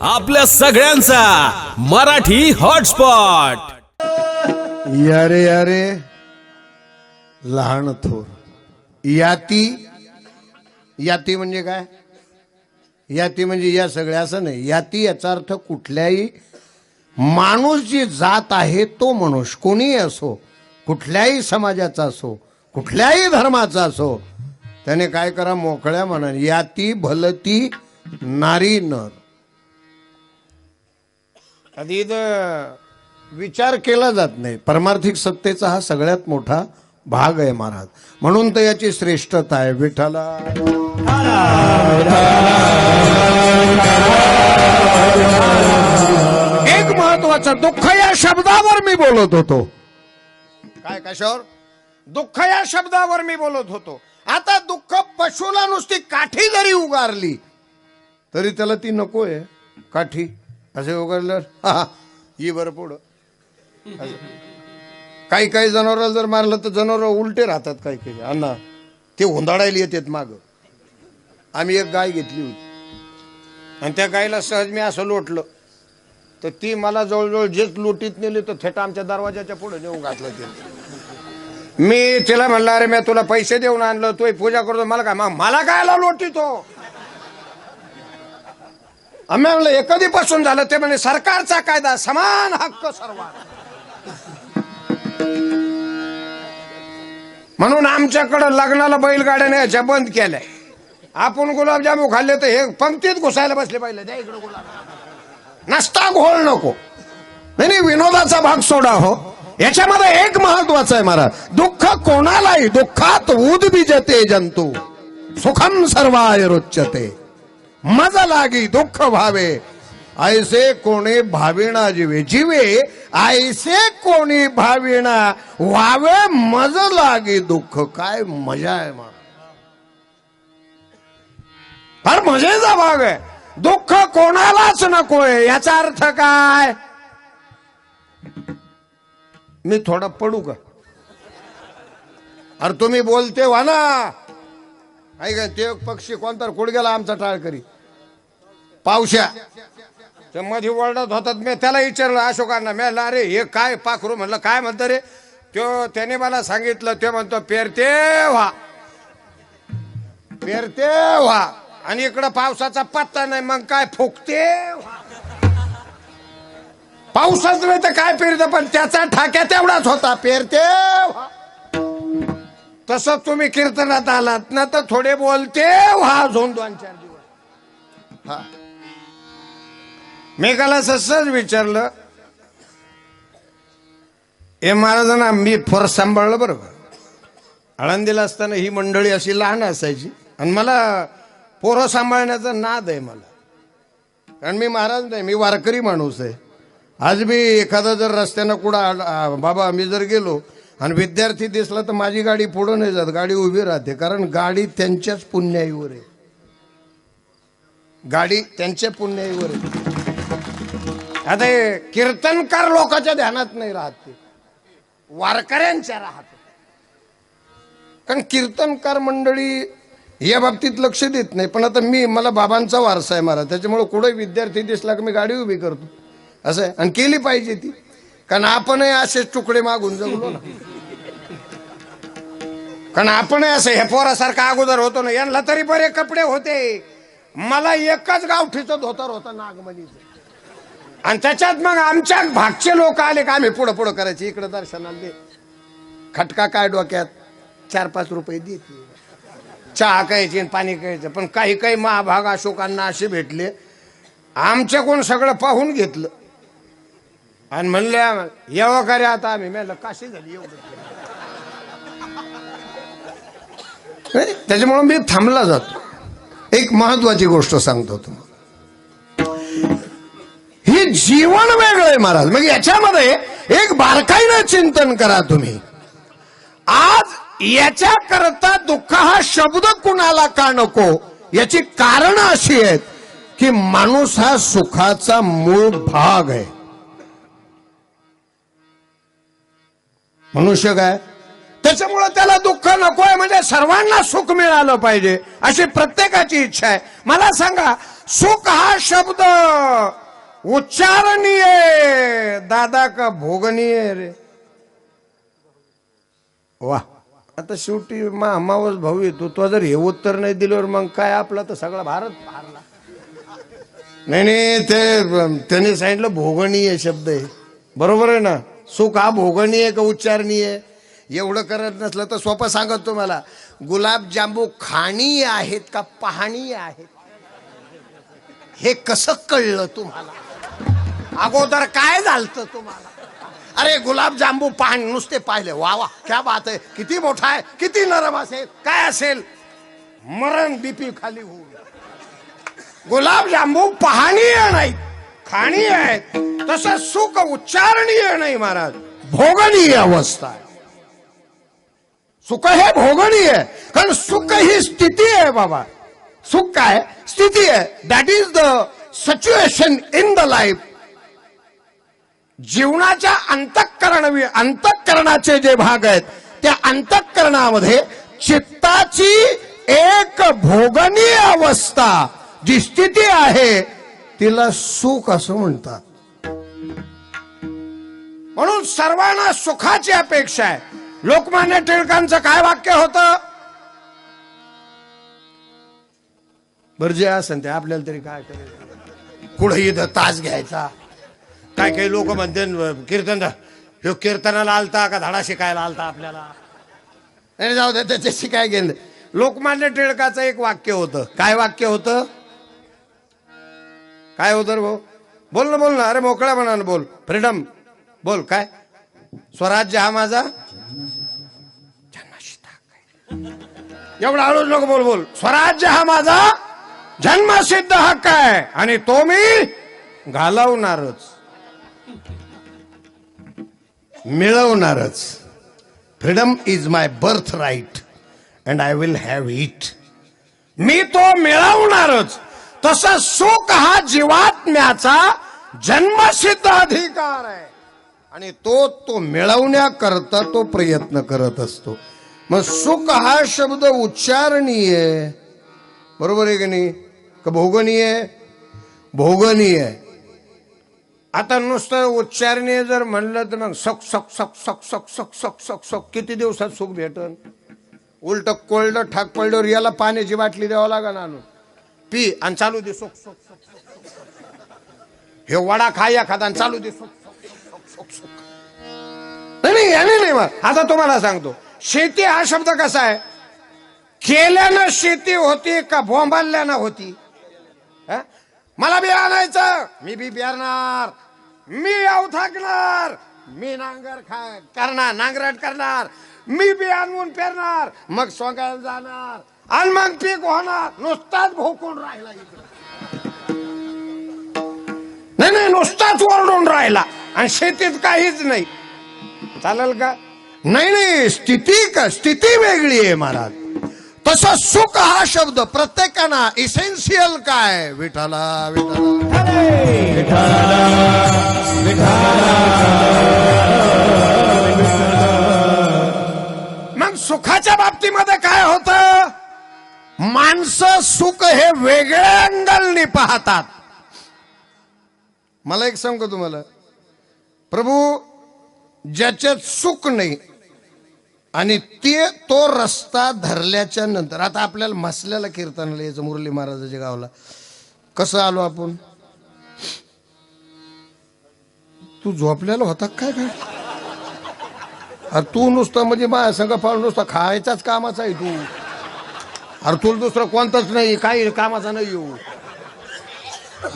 आपल्या सगळ्यांचा मराठी हॉटस्पॉट. यारे यारे लहान थोर. याती याती म्हणजे काय? याती म्हणजे या सगळ्या असं नाही. याती याचा अर्थ कुठल्याही माणूस जी जात आहे तो मनुष्य. कोणीही असो कुठल्याही समाजाचा असो कुठल्याही धर्माचा असो त्याने काय करा? मोकळ्या मनाने. याती भलती नारी नर. आधी विचार केला जात नाही. परमार्थिक सत्तेचा हा सगळ्यात मोठा भाग आहे महाराज. म्हणून तर याची श्रेष्ठता आहे. विठाला एक महत्वाचं दुःख या शब्दावर मी बोलत होतो. काय कशावर? दुःख या शब्दावर मी बोलत होतो. आता दुःख पशुला नुसती काठी जरी उगारली तरी त्याला ती नकोय काठी. असे उघडलं हा ही बरं पुढं. असं. काही काही जनावराला जर मारलं तर जनावर उलटे राहतात काही काही. अण्णा ते हुंदाडायला येतात माग. आम्ही एक गाय घेतली होती. आणि त्या गायला सहज मी असं लोटलं. तर ती मला जवळजवळ जेच लोटीत नेली तर थेट आमच्या दरवाजाच्या पुढे नेऊन घातलं ते. मी तिला म्हणलं अरे मी तुला पैसे देऊन आणलं तू पूजा करतो. मला काय मग मला कायला लोटितो? आम्ही म्हणलं हे कधीपासून झालं? ते म्हणजे सरकारचा कायदा समान हक्क सर्वांना म्हणून आमच्याकडं लग्नाला बैलगाड्याने याच्या बंद केल्या. आपण गुलाबजामू खाल्ले तर हे पंक्तीत घुसायला बसले पाहिजे द्या इकडे गुलाब. नसता घोळ नको. नाही विनोदाचा भाग सोडा हो. याच्यामध्ये एक महत्वाचं आहे महाराज. दुःख कोणालाही दुःखात उद्बिजते जंतू. सुखम सर्वाय रोचते मजा लागी दुःख भावे. ऐसे कोणी भाविणा जीवे जीवे ऐसे कोणी भाविणा व्हावे मज लागी दुःख. काय मजा आहे मा. फार मजेचा भाग आहे. दुःख कोणालाच नकोय याचा अर्थ काय? मी थोडा पडू का? अरे तुम्ही बोलते वा ना. ऐका ते पक्षी कोणता कुडग्याला गेला आमचा टाळकरी पावशा तर मध्ये ओरडत होतात. मी त्याला विचारलं अशोकांना मी म्हणलं, अरे हे काय पाखरू? म्हणलं काय म्हणतं रे? तो त्याने मला सांगितलं ते म्हणतो पेरते व्हा. पेरते व्हा. आणि इकडं पावसाचा पत्ता नाही मग काय फुकते व्हा. पाऊसच नाही तर काय पेरतं पण त्याचा ठाक्या तेवढाच होता. पेरते व्हा. तसं तुम्ही कीर्तनात आलात ना तर थोडे बोलते व्हा झोन दोन चार दिवस. हा. मी काला सहज विचारलं हे महाराजांना मी फोर सांभाळलं बरं का? आळंदीला असताना ही मंडळी अशी लहान असायची आणि मला पोरं सांभाळण्याचा नाद आहे मला. कारण मी महाराज नाही मी वारकरी माणूस आहे. आज मी एखादा जर रस्त्यानं कुठं आला- बाबा मी जर गेलो आणि विद्यार्थी दिसला तर माझी गाडी पुढं नाही जात गाडी उभी राहते. कारण गाडी त्यांच्याच पुण्याईवर आहे. गाडी त्यांच्या पुण्याईवर आहे. आता हे कीर्तनकार लोकांच्या ध्यानात नाही राहत. ते वारकऱ्यांच्या राहत. कारण कीर्तनकार मंडळी या बाबतीत लक्ष देत नाही. पण आता मी मला बाबांचा वारसा आहे मला त्याच्यामुळे कुठे विद्यार्थी दिसला की मी गाडी उभी करतो. असं आहे. आणि केली पाहिजे ती. कारण आपणही असेच तुकडे मागून जगलो ना. कारण आपणही असं हे पोरासारखा अगोदर होतो ना. यांना तरी बरे कपडे होते. मला एकच गावठीचा धोतर होता नागमणीचं आणि त्याच्यात मग आमच्या भागचे लोक आले का आम्ही पुढं पुढं करायचे? इकडे दर्शनाला दे. खटका काय डोक्यात? चार पाच रुपये देते. चहा कायची आणि पाणी कायचं पण काही काही महाभाग अशोकांना असे भेटले. आमच्याकडून सगळं पाहून घेतलं. आणि म्हणल्या येवा का आता आम्ही. म्हणलं काशी झाली एवढं? त्याच्यामुळं मी थांबला जातो. एक महत्वाची गोष्ट सांगतो तुम्हाला. हे जीवन वेगळं आहे महाराज. मग याच्यामध्ये एक बारकाईनं चिंतन करा तुम्ही. आज याच्याकरता दुःख हा शब्द कुणाला का नको? याची कारण अशी आहेत की माणूस हा सुखाचा मूळ भाग आहे. मनुष्य काय? त्याच्यामुळे त्याला दुःख नकोय म्हणजे सर्वांना सुख मिळालं पाहिजे अशी प्रत्येकाची इच्छा आहे. मला सांगा सुख हा शब्द उच्चारणीय दादा का भोगनीय रे. वा आता शेवटी मा मावस भाऊ तू तो जर हे उत्तर नाही दिल्यावर मग काय आपला तर सगळा भारत हारला नाही नाही ते त्यांनी सांगितलं भोगणीय शब्द आहे. बरोबर आहे ना? सुख हा भोगणीय का उच्चारणीय? एवढं करत नसलं तर सोपं सांगत तुम्हाला. गुलाबजांबू खाणीय आहेत का पाहणीय आहेत? हे कसं कळलं तुम्हाला? अगोदर काय झालत तुम्हाला? अरे गुलाबजांबू पाहणे नुसते पाहिले. वा वा क्या बात आहे. किती मोठा आहे किती नरम असेल काय असेल? मरण बीपी खाली होऊ गुलाबजांबू पाहणीय नाही खाणीय आहे. तसं सुख उच्चारणीय नाही महाराज. भोगणीय अवस्था आहे. सुख हे भोगणीय कारण सुख ही स्थिती आहे बाबा. सुख काय? स्थिती आहे. That is the situation in the life जीवनाच्या अंतःकरण अंतःकरणाचे जे भाग आहेत त्या अंतःकरणामध्ये चित्ताची एक भोगनीय अवस्था जी स्थिती आहे तिला सुख असं म्हणतात. म्हणून सर्वांना सुखाची अपेक्षा आहे. लोकमान्य टिळकांचं काय वाक्य होतं? बरं जे असेल ते आपल्याला तरी काय करायचं? कुठे इथं तास घ्यायचा? काय काही लोक म्हणते कीर्तन ह्यो कीर्तनाला आलता का धडा शिकायला आलता आपल्याला? नाही जाऊ दे त्याच्याशी काय गेले लोकमान्य टिळकाचं एक वाक्य होतं. काय वाक्य होतं? काय होतं रे भाऊ? बोल ना बोल ना. अरे मोकळ्या मनानं बोल. फ्रीडम बोल काय? स्वराज्य हा माझा? एवढा हळूच नको बोल बोल. स्वराज्य हा माझा? जन्मसिद्ध हक्क आहे. आणि तो मी घालवणारच. मिळवणारच. Freedom is my birth right and I will have it मी तो मिळवणारच. तसं सुख हा जीवात्म्याचा जन्मसिद्ध अधिकार आहे. आणि तो तो मिळवण्याकरता तो प्रयत्न करत असतो. मग सुख हा शब्द उच्चारणीय. आहे. बरोबर आहे की नाही? का भोगनीय? आहे? भोगनीय. आता नुसतं उच्चारणीय जर म्हणलं तर मग सक सक सक सक सक सक सक सक सक किती दिवसात सुख भेटन उलट कोळलं ठाक पडल्यावर याला पाण्याची बाटली द्यावं लागेल आणून पी आणि चालू दे सुख सुख हे वडा खा या खाता आणि चालू दे नाही नाही याने नाही मग आता तुम्हाला सांगतो शेती हा शब्द कसा आहे केल्यानं शेती होती का भोंबाल्यानं होती हा? मला बी आणायचं. मी बी पेरणार. मी अवथाकणार मी नांगर खा करणार नांगरट करणार. मी बी आणून पेरणार. मग सोंगायला जाणार. आणि मग पीक होणार. नुसताच भोकून राहिला नाही नाही नुसताच ओरडून राहिला. आणि शेतीत काहीच नाही. चालेल का? नाही नाही स्थिती का स्थिती वेगळी आहे महाराज तसं सुख हा शब्द प्रत्येकाना इसेन्शियल काय? विठाला विठाला मग सुखाच्या बाबतीमध्ये काय होतं? माणसं सुख हे वेगळ्या अंगलनी पाहतात. मला एक सांगतो तुम्हाला. प्रभू ज्याच्यात सुख नाही आणि ते तो रस्ता धरल्याच्या नंतर आता आपल्याला मसल्याला कीर्तनाला यायचं मुरली महाराजाच्या गावाला. कसं आलो आपण? तू झोपलेला होता काय काय? अरे तू नुसतं म्हणजे माझ्या संग पाळून नुसता खायचाच कामाचा आहे तू. अरे तुला दुसरं कोणतंच नाही काही कामाचा नाही येऊ.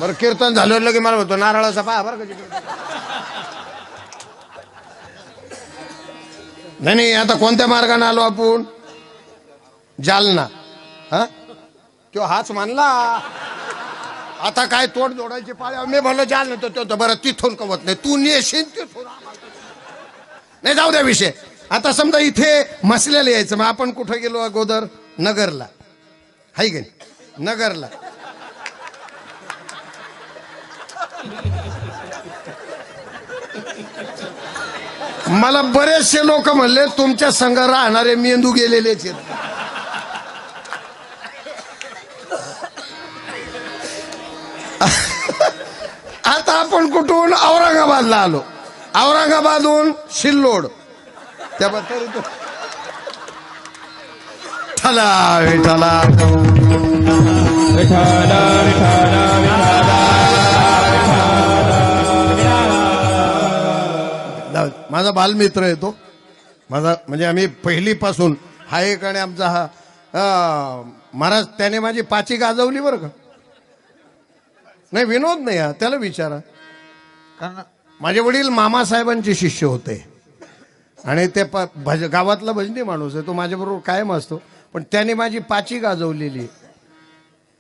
बरं कीर्तन झालं लगे मला म्हणतो नारळाचा पहा बरं का. नाही नाही आता कोणत्या मार्गाने आलो आपण? जालना. हा? तो हाच मानला आता काय तोड जोडायची पाळ्या मी म्हणलं जालना तर तो तर बरं तिथून कवत नाही. तू नेशील तिथून नाही जाऊ द्या विषय. आता समजा इथे मसलेलं यायचं मग आपण कुठं गेलो अगोदर? नगरला. हाय गे नगरला. मला बरेचसे लोक म्हणले तुमच्या संघ राहणारे मेंदू गेलेलेच आहेत. आता आपण कुठून? औरंगाबादला आलो. औरंगाबादहून शिल्लोड. त्या ठला विठला माझा बालमित्र आहे तो. माझा म्हणजे आम्ही पहिलीपासून हा एक आणि आमचा हा महाराज त्याने माझी पाची गाजवली बरं का? नाही विनोद नाही हा त्याला विचारा. कारण माझे वडील मामासाहेबांचे शिष्य होते. आणि ते प भज गावातला भजनी माणूस आहे तो माझ्याबरोबर कायम असतो. पण त्याने माझी पाची गाजवलेली.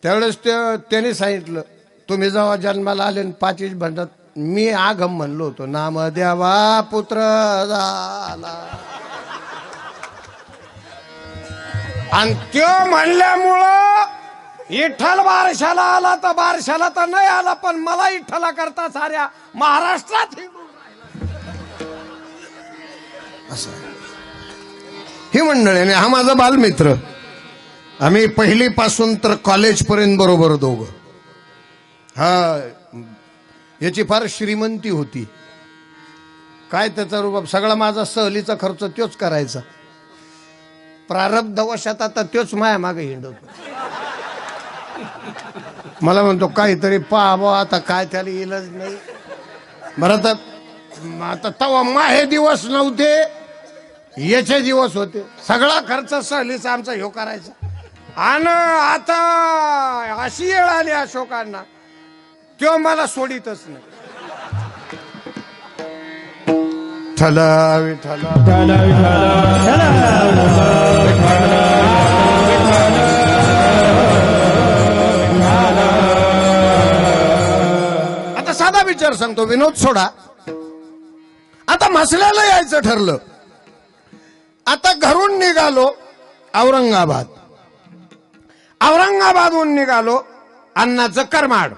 त्यावेळेस ते त्याने सांगितलं तुम्ही जेव्हा जन्माला आले आणि पाचीच म्हणतात मी आगम म्हणलो होतो नाम द्यावा पुत्र झाला. आणि त्यो म्हणल्यामुळं विठ्ठल बारशाला आला तर बारशाला तर नाही आला पण मला विठ्ठला करता साऱ्या महाराष्ट्रात असं ही मंडळी आणि हा माझा बालमित्र. आम्ही पहिलीपासून तर कॉलेजपर्यंत बरोबर दोघं. हा याची फार श्रीमंती होती. काय त्याचा रूप सगळा माझा सहलीचा खर्च तोच करायचा. प्रारब्धवशात आता तोच माया मागे हिंडवतो. मला म्हणतो काहीतरी पाहावं आता काय त्याला इलाज नाही. बरं आता आता तवा माहे दिवस नव्हते याचे दिवस होते. सगळा खर्च सहलीचा आमचा ह्यो करायचा. आणि आता अशी वेळ आली अशोकांना. तो मला सोडितच नाही. ठला आता साधा विचार सांगतो विनोद सोडा. आता मसल्याला यायचं ठरलं. आता घरून निघालो औरंगाबाद. औरंगाबादहून निघालो अण्णाचं करमाड.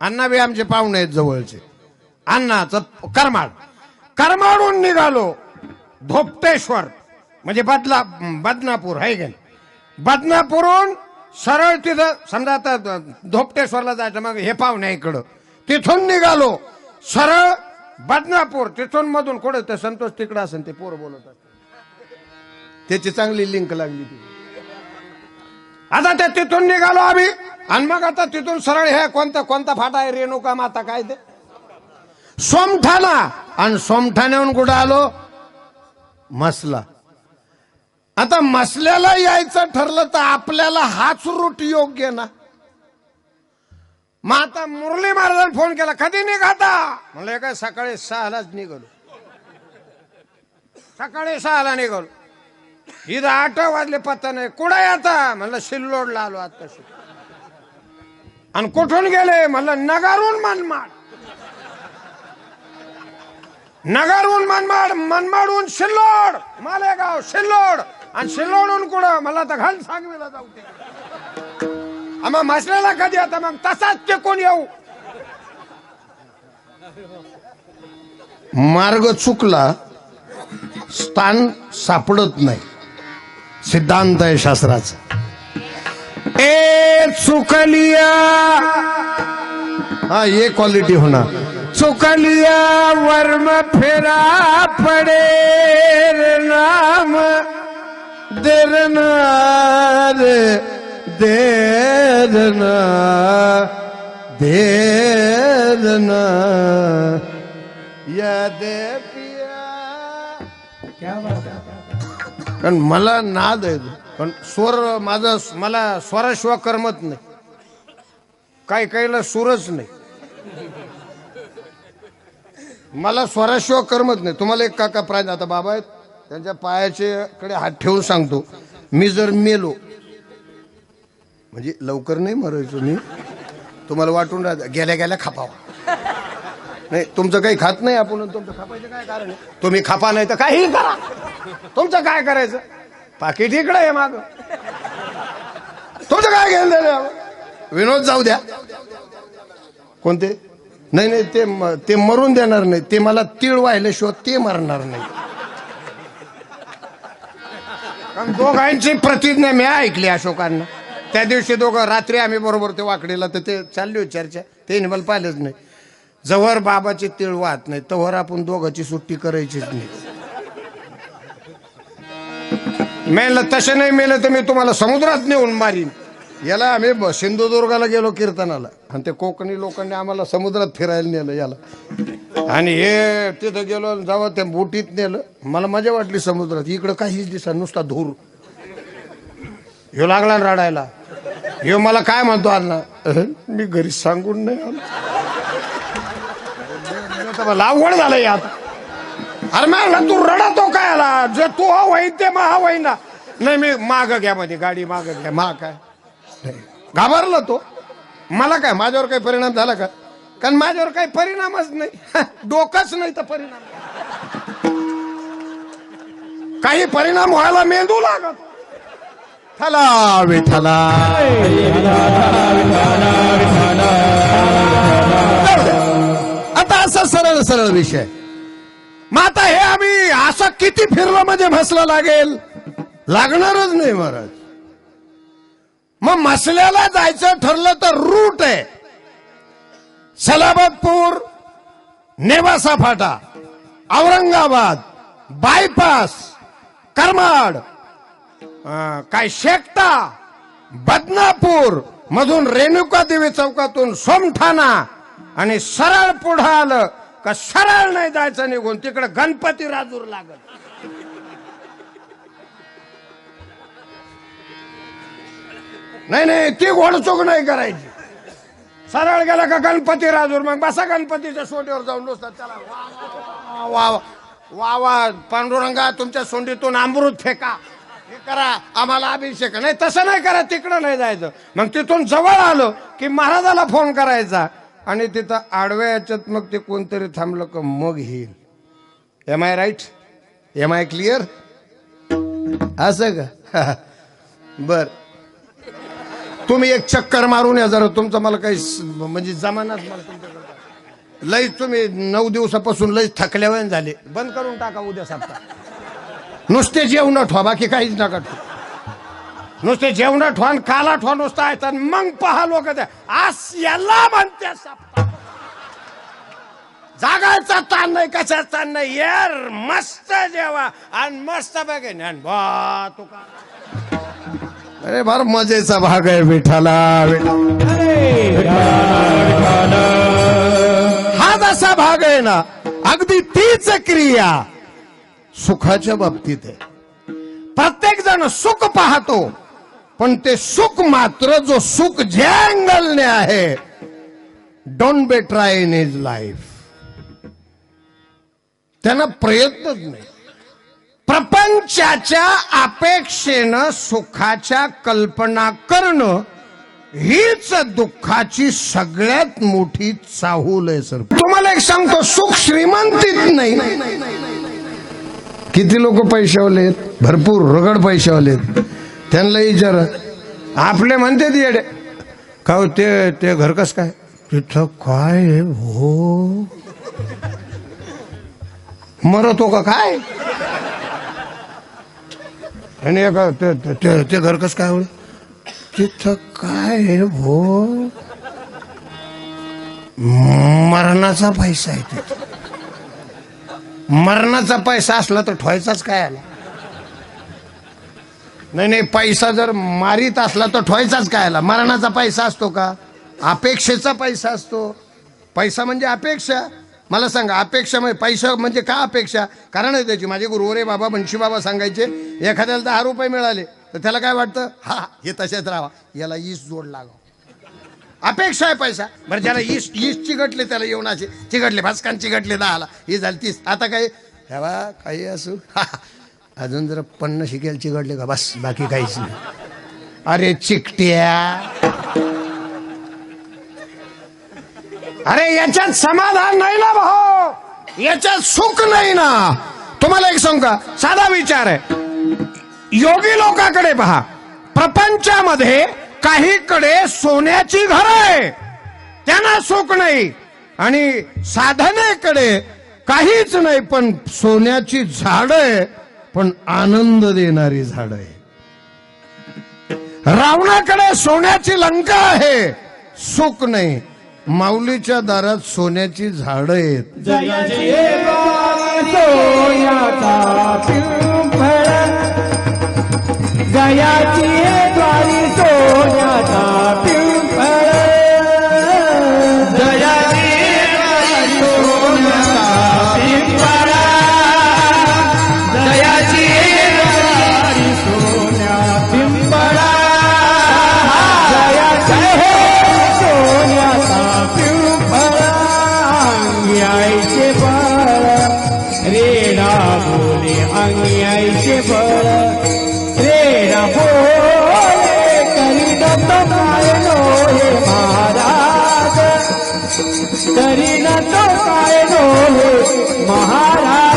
अण्णा बी आमचे पाहुणे आहेत जवळचे. अण्णाचं करमाड करमाडहून निघालो. धोपटेश्वर. म्हणजे बदला बदनापूर आहे का बदनापूरहून सरळ तिथं समजा आता धोपटेश्वरला जायचं मग हे पाहुणे इकडं. तिथून निघालो. सरळ बदनापूर तिथून मधून कुठं ते संतोष तिकडं असेल ते पोरं बोलत त्याची चांगली लिंक लागली ती. आता ते तिथून निघालो आम्ही. आणि मग आता तिथून सरळ हे कोणता कोणता फाटा आहे? रेणुका माता काय ते? सोमठाणा. आणि सोमठाण्याहून कुठं आलो? मसला. आता मसल्याला यायचं ठरलं तर आपल्याला हाच रूट योग्य ना. मग आता मुरली महाराजांनी फोन केला कधी निघाता म्हणलं काय सकाळी सहालाच निघालो. सकाळी सहाला निघालो. इथं आठ वाजले पत्ता नाही. कुठे आता म्हणलं सिल्लोडला आलो आता आणि कुठून गेले? म्हणलं नगारून मनमाड. नगरहून मनमाड मनमाडहून सिल्लोड. मालेगाव सिल्लोड. आणि सिल्लोडहून कुठं? मला तर घाल सांगवीला जाऊ ते मग मसल्याला कधी आता मग तसाच टेकून येऊ. मार्ग चुकला स्थान सापडत नाही. सिद्धांत आहे शास्त्राचा. ए चुकलिया. हा ये क्वालिटी होणार. चुकलिया वर्म फेरा पडे नाम. देरनार देरना देरना या देव कारण मला नाद आहे. पण स्वर माझा मला स्वराशिवाय करमत नाही. काही काहीला सूरच नाही. मला स्वराशिवाय करमत नाही. तुम्हाला एक काका प्राय आता बाबा आहेत. त्यांच्या पायाचे कडे हात ठेवून सांगतो. मी जर मेलो म्हणजे लवकर नाही मरायचो मी तुम्हाला वाटून राहत. गेल्या गेल्या खापावा. नाही तुमचं काही खात नाही आपण तुमचं खापायचं काय कारण आहे? तुम्ही खापा नाही तर काही करा. तुमचं काय करायचं? पाकिट इकडे आहे माग. तुमचं काय घेऊन द्या विनोद जाऊ द्या. कोणते? नाही नाही ते ते मरून देणार नाही. ते मला तीळ वाहिल्याशिवाय ते मरणार नाही. कारण दोघांची प्रतिज्ञा मी ऐकली अशोकांना. त्या दिवशी दोघं रात्री आम्ही बरोबर ते वाकडीला तर ते चालली होती चर्चा. ते मला पाहिलंच नाही. जवळ बाबाचे तिळ वाहत नाही तवर आपण दोघांची सुट्टी करायचीच नाही. मेलं तसे नाही मेलं तर मी तुम्हाला समुद्रात नेऊन मारीन. याला आम्ही ब- सिंधुदुर्गाला गेलो कीर्तनाला. आणि ते कोकणी लोकांनी आम्हाला समुद्रात फिरायला नेलं याला. आणि हे तिथं गेलो जावं त्या बोटीत नेलं. मला मजा वाटली समुद्रात. इकडं काहीच दिसा नुसता धूर. ह्यो लागला रडायला. ह्यो मला काय म्हणतो अण्णा? मी घरी सांगून नाही आलो. आता मला अवघड झालंय आता अरे मॅडम तू रडतो काय आला जे तू हा होईन ते मग हा होईन ना. नाही मी माग घ्या मध्ये गाडी माग घ्या मा काय? घाबरला तो. मला काय माझ्यावर काही परिणाम झाला का? कारण माझ्यावर काही परिणामच नाही. डोकंच नाही तर परिणाम. काही परिणाम व्हायला मेंदू लागत. थला विठला सरळ सरळ विषय. मग आता हे आम्ही असं किती फिरलं म्हणजे म्हसलं लागेल? लागणारच नाही महाराज. मग मसल्याला जायचं ठरलं तर रूट आहे. सलाबतपूर नेवासा फाटा औरंगाबाद बायपास करमाड काय शेकटा बदनापूर मधून रेणुका देवी चौकातून सोमठाणा आणि सरळ पुढं आलं का सरळ नाही जायचं निघून? तिकडे गणपती राजूर लागत नाही नाही ती घोडचूक नाही करायची. सरळ गेला का गणपती राजूर? मग बसा गणपतीच्या सोंडीवर जाऊन नुसतात त्याला वा वा वा वा वा पांडुरंगा तुमच्या सोंडीतून अमृत फेका. हे करा आम्हाला अभिषेक. नाही तसं नाही करा तिकडं नाही जायचं. मग तिथून जवळ आलो की महाराजाला फोन करायचा. आणि तिथं आडव्या याच्यात मग ते कोणतरी थांबलं का मग येईल. Am I right am I clear असं का? बर. तुम्ही एक चक्कर मारून या जरा. तुमचं मला काही म्हणजे जमानाच मला तुमच्याकडे. लईच तुम्ही नऊ दिवसापासून लईच थकल्यावर झाले. बंद करून टाका उद्या सप्ताह. नुसते जेवण ठेवा बाकी काहीच नका ठेवा. नुसते जेवण ठोन काला काला नुसतं आहे तर मग पहा लोक त्या आस याला म्हणते जागायचा ताण नाही कशाचा ताण नाही. यार मस्त जेवा. आणि मस्त बघे. ज्ञान बा तुका अरे फार मजेचा भाग आहे विठाला हा जसा भाग आहे ना अगदी तीच क्रिया सुखाच्या बाबतीत आहे. प्रत्येक जण सुख पाहतो. पण ते सुख मात्र जो सुख ज्या अँगलने आहे. डोंट बे ट्राय इन इज लाईफ त्यांना प्रयत्नच नाही. प्रपंचाच्या अपेक्षेनं सुखाच्या कल्पना करणं हीच दुःखाची सगळ्यात मोठी चाहूल आहे सर. तुम्हाला एक सांगतो सुख श्रीमंतीत नाही. किती लोक पैसे आहेत? भरपूर रगड पैसे त्यांना विचार आपले म्हणते येडे. का हो ते ते घर कस काय? तिथं काय हो? मरतो का काय? आणि एका ते- ते- घर कस काय तिथं काय हो? मरणाचा पैसा आहे तिथं. मरणाचा पैसा असला तर ठेवायचाच काय आला? नाही नाही पैसा जर मारीत असला तर ठेवायचाच काय आला मरणाचा पैसा असतो का? अपेक्षेचा पैसा असतो. पैसा म्हणजे अपेक्षा. मला सांगा अपेक्षा म्हणजे पैसा म्हणजे का अपेक्षा? कारण आहे त्याची. माझे गुरुवरे बाबा बनशी बाबा सांगायचे एखाद्याला दहा रुपये मिळाले तर त्याला काय वाटतं? हा हे तसेच राहा याला ईस जोड लागाव. अपेक्षा आहे पैसा. बरं ज्याला ईस ईस चिघटले त्याला येऊन असे चिघटले भास्कान चिघटले दहाला. ही झाली तीस. आता काय? हे काही असू. अजून जर पन्न शिकेल चिघडले का? बस बाकी काहीच नाही. अरे चिकट्या. अरे याच्यात समाधान नाही ना भाऊ. याच्यात सुख नाही ना. तुम्हाला एक सांग का? साधा विचार आहे. योगी लोकांकडे पहा. प्रपंचामध्ये काहीकडे सोन्याची घर आहे. त्यांना सुख नाही. आणि साधनेकडे काहीच नाही पण सोन्याची झाड आहे. पण आनंद देणारी झाड आहे. रावणाकडे सोन्याची लंका आहे. सुख नाही. माऊलीच्या दारात सोन्याची झाडं आहेत. महाराज।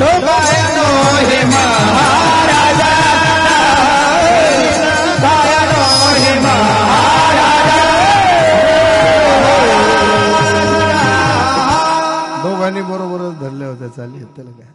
हे हे दोघांनी बरोबरच धरले होते चालेल त्याला काय?